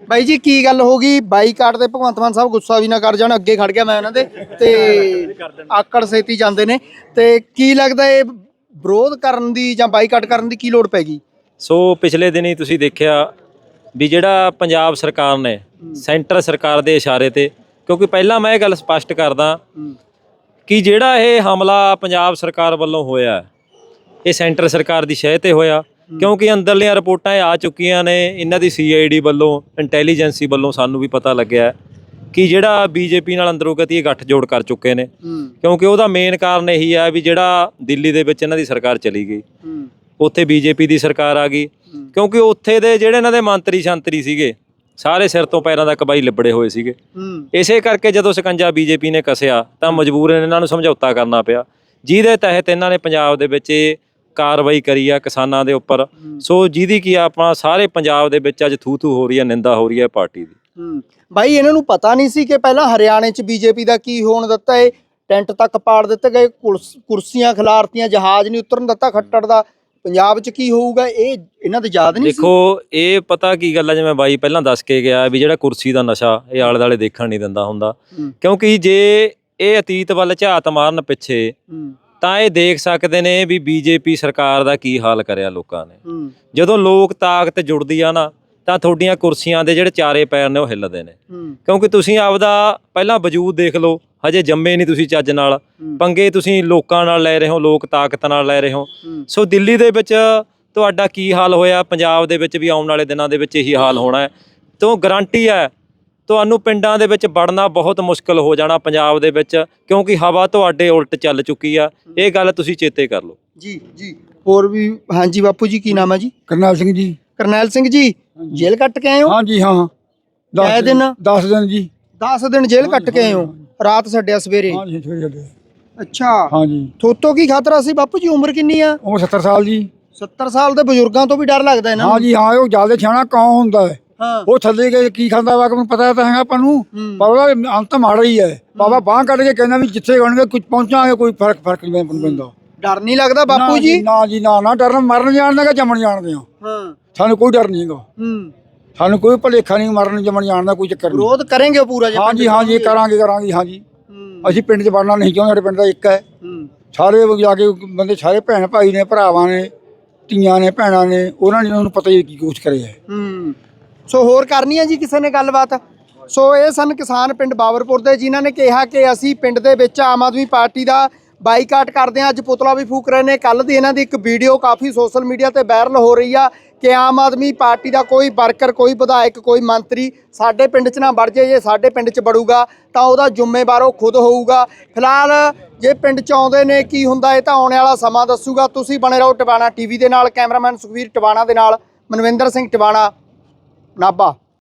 ਬਾਈ ਜੀ ਕੀ ਗੱਲ ਹੋ ਗਈ? ਬਾਈਕਾਟ ਤੇ ਭਗਵੰਤ ਮਾਨ ਸਾਹਿਬ ਗੁੱਸਾ ਵੀ ਨਾ ਕਰ ਜਾਣ ਅੱਗੇ ਖੜ ਗਿਆ ਮੈਂ ਉਹਨਾਂ ਦੇ। ਤੇ ਆਕੜ ਸੇਤੀ ਜਾਂਦੇ ਨੇ। ਤੇ ਕੀ ਲੱਗਦਾ ਇਹ ਵਿਰੋਧ ਕਰਨ ਦੀ ਜਾਂ ਬਾਈਕਾਟ ਕਰਨ ਦੀ ਕੀ ਲੋੜ ਪੈ ਗਈ? ਸੋ ਪਿਛਲੇ ਦਿਨੀ ਤੁਸੀਂ ਦੇਖਿਆ ਵੀ ਜਿਹੜਾ ਪੰਜਾਬ ਸਰਕਾਰ ਨੇ ਸੈਂਟਰ ਸਰਕਾਰ ਦੇ ਇਸ਼ਾਰੇ ਤੇ ਕਿਉਂਕਿ ਪਹਿਲਾਂ ਮੈਂ ਇਹ ਗੱਲ ਸਪਸ਼ਟ ਕਰਦਾ ਕਿ ਜਿਹੜਾ ਇਹ ਹਮਲਾ ਪੰਜਾਬ ਸਰਕਾਰ ਵੱਲੋਂ ਹੋਇਆ ਹੈ, ਇਹ ਸੈਂਟਰ ਸਰਕਾਰ ਦੀ ਸ਼ਹਿ ਤੇ ਹੋਇਆ ਕਿਉਂਕਿ ਅੰਦਰਲੀਆਂ ਰਿਪੋਰਟਾਂ ਆ ਚੁੱਕੀਆਂ ਨੇ ਇਹਨਾਂ ਦੀ ਸੀਆਈਡੀ ਵੱਲੋਂ ਇੰਟੈਲੀਜੈਂਸੀ ਵੱਲੋਂ ਸਾਨੂੰ ਵੀ ਪਤਾ ਲੱਗਿਆ ਕਿ ਜਿਹੜਾ ਬੀਜੇਪੀ ਨਾਲ ਅੰਦਰੋਂ ਗਤੀ ਇਹ ਗੱਠਜੋੜ ਕਰ ਚੁੱਕੇ ਨੇ। ਕਿਉਂਕਿ ਉਹਦਾ ਮੇਨ ਕਾਰਨ ਇਹੀ ਹੈ ਵੀ ਜਿਹੜਾ ਦਿੱਲੀ ਦੇ ਵਿੱਚ ਇਹਨਾਂ ਦੀ ਸਰਕਾਰ ਚਲੀ ਗਈ। ਉੱਥੇ ਬੀਜੇਪੀ ਦੀ ਸਰਕਾਰ ਆ ਗਈ। ਕਿਉਂਕਿ ਉੱਥੇ ਦੇ ਜਿਹੜੇ ਇਹਨਾਂ ਦੇ ਮੰਤਰੀ ਸ਼ੰਤਰੀ ਸੀਗੇ ਸਾਰੇ ਸਿਰ ਤੋਂ ਪੈਰਾਂ ਤੱਕ ਬਾਈ ਲਿਬੜੇ ਹੋਏ ਸੀਗੇ। ਇਸੇ ਕਰਕੇ ਜਦੋਂ ਸਕੰਜਾ ਬੀਜੇਪੀ ਨੇ ਕਸਿਆ ਤਾਂ ਮਜਬੂਰਨ ਇਹਨਾਂ ਨੂੰ ਸਮਝੌਤਾ ਕਰਨਾ ਪਿਆ। ਜਿਹਦੇ ਤਹਿਤ ਇਹਨਾਂ ਨੇ ਪੰਜਾਬ ਦੇ ਵਿੱਚ ਇਹ ਕਾਰਵਾਈ ਕਰੀ ਆ ਕਿਸਾਨਾਂ ਦੇ ਉੱਪਰ। ਸੋ ਜਿਹਦੀ ਕੀ ਆ ਆਪਣਾ ਸਾਰੇ ਪੰਜਾਬ ਦੇ ਵਿੱਚ ਅੱਜ ਥੂ ਥੂ ਹੋ ਰਹੀ ਹੈ ਨਿੰਦਾ ਹੋ ਰਹੀ ਹੈ ਪਾਰਟੀ ਦੀ। ਬਾਈ ਇਹਨਾਂ ਨੂੰ ਪਤਾ ਨਹੀਂ ਸੀ ਕਿ ਪਹਿਲਾਂ ਹਰਿਆਣੇ 'ਚ ਬੀਜੇਪੀ ਦਾ ਕੀ ਹੋਣ ਦਿੱਤਾ ਏ? ਟੈਂਟ ਤੱਕ ਪਾੜ ਦਿੱਤੇ ਗਏ ਕੁਰਸ- ਕੁਰਸੀਆਂ ਖਿਲਾਰਤੀਆਂ ਜਹਾਜ਼ ਨਹੀਂ ਉਤਰਨ ਦਿੱਤਾ ਖੱਟੜ ਦਾ। ਪੰਜਾਬ 'ਚ ਕੀ ਹੋਊਗਾ? ਇਹ ਇਹਨਾਂ ਦੇ ਯਾਦ ਨਹੀਂ ਸੀ? ਦੇਖੋ ਇਹ ਪਤਾ ਕੀ ਗੱਲ ਆ ਜਿਵੇਂ ਬਾਈ ਪਹਿਲਾਂ ਦੱਸ ਕੇ ਗਿਆ ਵੀ ਜਿਹੜਾ ਕੁਰਸੀ ਦਾ ਨਸ਼ਾ ਇਹ ਆਲੇ ਦਾਲੇ ਦੇਖਣ ਨਹੀਂ ਦਿੰਦਾ ਹੁੰਦਾ। ਕਿਉਂਕਿ ਜੇ ਇਹ ਅਤੀਤ ਵੱਲ ਝਾਤ ਮਾਰਨ ਪਿੱਛੇ ਤਾਂ ਇਹ ਦੇਖ ਸਕਦੇ ਨੇ ਵੀ ਬੀਜੇਪੀ ਸਰਕਾਰ ਦਾ ਕੀ ਹਾਲ ਕਰਿਆ ਲੋਕਾਂ ਨੇ। ਜਦੋਂ ਲੋਕ ਤਾਕਤ ਜੁੜਦੀ ਆ ਨਾ ਤਾਂ ਤੁਹਾਡੀਆਂ ਕੁਰਸੀਆਂ ਦੇ ਜਿਹੜੇ ਚਾਰੇ ਪੈਰ ਨੇ ਉਹ ਹਿੱਲਦੇ ਨੇ। ਕਿਉਂਕਿ ਤੁਸੀਂ ਆਪਦਾ ਪਹਿਲਾਂ ਵਜੂਦ ਦੇਖ ਲਓ ਹਜੇ ਜੰਮੇ ਨਹੀਂ ਤੁਸੀਂ ਚੱਜ ਨਾਲ। ਪੰਗੇ ਤੁਸੀਂ ਲੋਕਾਂ ਨਾਲ ਲੈ ਰਹੇ ਹੋ ਲੋਕ ਤਾਕਤ ਨਾਲ ਲੈ ਰਹੇ ਹੋ। ਹੂੰ। ਸੋ ਦਿੱਲੀ ਦੇ ਵਿੱਚ ਤੁਹਾਡਾ ਕੀ ਹਾਲ ਹੋਇਆ? ਪੰਜਾਬ ਦੇ ਵਿੱਚ ਵੀ ਆਉਣ ਵਾਲੇ ਦਿਨਾਂ ਦੇ ਵਿੱਚ ਇਹੀ ਹਾਲ ਹੋਣਾ ਹੈ। ਤੋਂ ਗਾਰੰਟੀ ਹੈ ਤੁਹਾਨੂੰ ਪਿੰਡਾਂ ਦੇ ਵਿੱਚ ਵੜਨਾ ਬਹੁਤ ਮੁਸ਼ਕਲ ਹੋ ਜਾਣਾ ਪੰਜਾਬ ਦੇ ਵਿੱਚ ਕਿਉਂਕਿ ਹਵਾ ਤੁਹਾਡੇ ਉਲਟ ਚੱਲ ਚੁੱਕੀ ਆ। ਇਹ ਗੱਲ ਤੁਸੀਂ ਚੇਤੇ ਕਰ ਲਓ। ਜੀ ਜੀ। ਹੋਰ ਵੀ ਹਾਂਜੀ ਬਾਪੂ ਜੀ ਕੀ ਨਾਮ ਹੈ ਜੀ? ਕਰਨਾਲ ਸਿੰਘ ਜੀ। ਕਰਨੈਲ ਸਿੰਘ ਜੀ ਜੇਲ੍ਹ ਕੱਟ ਕੇ ਆਏ ਹੋ? ਹਾਂਜੀ ਹਾਂ ਕਿੰਨੇ ਦਿਨ 10 ਦਿਨ ਜੀ। 10 ਦਿਨ ਜੇਲ੍ਹ ਕੱਟ ਕੇ ਆਏ ਹੋ? ਰਾਤ ਛੱਡਿਆ ਸਵੇਰੇ? ਹਾਂਜੀ ਛੋੜੇ ਛੋੜੇ ਅੱਛਾ। ਹਾਂਜੀ। ਥੋਤੋਂ ਕੀ ਖਤਰਾ ਸੀ? ਬਾਪੂ ਜੀ ਉਮਰ ਕਿੰਨੀ ਆ? ਉਹ 70 ਸਾਲ ਜੀ। 70 ਸਾਲ ਦੇ ਬਜ਼ੁਰਗਾਂ ਤੋਂ ਵੀ ਡਰ ਲੱਗਦਾ ਇਹਨਾਂ ਨੂੰ। ਹਾਂਜੀ ਹਾਂ ਉਹ ਜ਼ਿਆਦਾ ਛਾਣਾ ਕੌਣ ਹੁੰਦਾ ਹੈ? ਹਾਂ। ਉਹ ਥੱਲੇ ਗਏ ਕੀ ਖਾਂਦਾ ਵਾ ਮੈਨੂੰ ਪਤਾ ਤਾਂ ਹੈਗਾ ਆਪਾਂ ਨੂੰ। ਹੂੰ। ਪਰ ਉਹਦਾ ਅੰਤ ਮਾੜਾ ਹੀ ਹੈ। ਬਾਬਾ ਬਾਹ ਕੱਢ ਕੇ ਕਹਿੰਦਾ ਵੀ ਜਿੱਥੇ ਗਣਗੇ ਕੁਝ ਪਹੁੰਚਾਂਗੇ ਕੋਈ ਫ਼ਰਕ ਫ਼ਰਕ ਨਹੀਂ ਪੈਂਦਾ। ਡਰ ਨਹੀਂ ਲੱਗਦਾ ਬਾਪੂ ਜੀ ਨਾ ਜੀ ਨਾ ਨਾ ਡਰਨ ਮਰਨ ਜਾਣਦੇ ਕਿ ਜੰਮਣ ਜਾਣਦੇ ਆ। ਹਾਂ। ਸਾਨੂੰ ਕੋਈ ਡਰ ਨਹੀਂ ਹੈਗਾ। ਹੂੰ। ਸਾਨੂੰ ਕੋਈ ਭਲੇਖਾ ਨਹੀਂ ਮਰਨ ਜੰਮਣ ਜਾਣਦਾ ਕੋਈ ਚੱਕਰ ਨਹੀਂ ਵਿਰੋਧ ਕਰਾਂਗੇ ਪੂਰਾ ਜੇ ਹਾਂਜੀ ਹਾਂਜੀ ਕਰਾਂਗੇ ਕਰਾਂਗੇ ਹਾਂਜੀ। ਅਸੀਂ ਪਿੰਡ 'ਚ ਵੜਨਾ ਨਹੀਂ ਚਾਹੁੰਦੇ ਸਾਡੇ ਪਿੰਡ ਦਾ ਇੱਕ ਹੈ। ਹੂੰ। ਸਾਰੇ ਜਾ ਕੇ ਬੰਦੇ ਸਾਰੇ ਭੈਣ ਭਾਈ ਨੇ ਭਰਾਵਾਂ ਨੇ ਧੀਆਂ ਨੇ ਭੈਣਾਂ ਨੇ ਉਹਨਾਂ ਨੇ ਉਹਨੂੰ ਪਤਾ ਹੀ ਕੀ ਕੁਛ ਕਰਿਆ ਹੈ। ਸੋ ਹੋਰ ਕਰਨੀ ਹੈ ਜੀ ਕਿਸੇ ਨੇ ਗੱਲਬਾਤ? ਸੋ ਇਹ ਸਨ ਕਿਸਾਨ ਪਿੰਡ ਬਾਬਰਪੁਰ ਦੇ ਜਿਨ੍ਹਾਂ ਨੇ ਕਿਹਾ ਕਿ ਅਸੀਂ ਪਿੰਡ ਦੇ ਵਿੱਚ ਆਮ ਆਦਮੀ ਪਾਰਟੀ ਦਾ ਬਾਈਕਾਟ ਕਰਦੇ ਹਾਂ। ਅੱਜ ਪੁਤਲਾ ਵੀ ਫੂਕ ਰਹੇ ਨੇ। ਕੱਲ ਦੀ ਇਹਨਾਂ ਦੀ ਇੱਕ ਵੀਡੀਓ ਕਾਫੀ ਸੋਸ਼ਲ ਮੀਡੀਆ ਤੇ ਵਾਇਰਲ ਹੋ ਰਹੀ ਆ ਕਿ ਆਮ ਆਦਮੀ ਪਾਰਟੀ ਦਾ ਕੋਈ ਵਰਕਰ, ਕੋਈ ਵਿਧਾਇਕ, ਕੋਈ ਮੰਤਰੀ ਸਾਡੇ ਪਿੰਡ 'ਚ ਨਾ ਵੜ ਜੇ ਜੇ ਸਾਡੇ ਪਿੰਡ 'ਚ ਵੜੂਗਾ ਤਾਂ ਉਹਦਾ ਜ਼ਿੰਮੇਵਾਰ ਉਹ ਖੁਦ ਹੋਊਗਾ। ਫਿਲਹਾਲ ਜੇ ਪਿੰਡ 'ਚ ਆਉਂਦੇ ਨੇ, ਕੀ ਹੁੰਦਾ ਇਹ ਤਾਂ ਆਉਣ ਵਾਲਾ ਸਮਾਂ ਦੱਸੂਗਾ। ਤੁਸੀਂ ਬਣੇ ਰਹੋ ਟਿਵਾਣਾ ਟੀਵੀ ਦੇ ਨਾਲ। ਕੈਮਰਾਮੈਨ ਸੁਖਵੀਰ ਟਿਵਾਣਾ ਦੇ ਨਾਲ। ਮਨਵਿੰਦਰ ਸਿੰਘ ਟਿਵਾਣਾ, ਨਾਭਾ।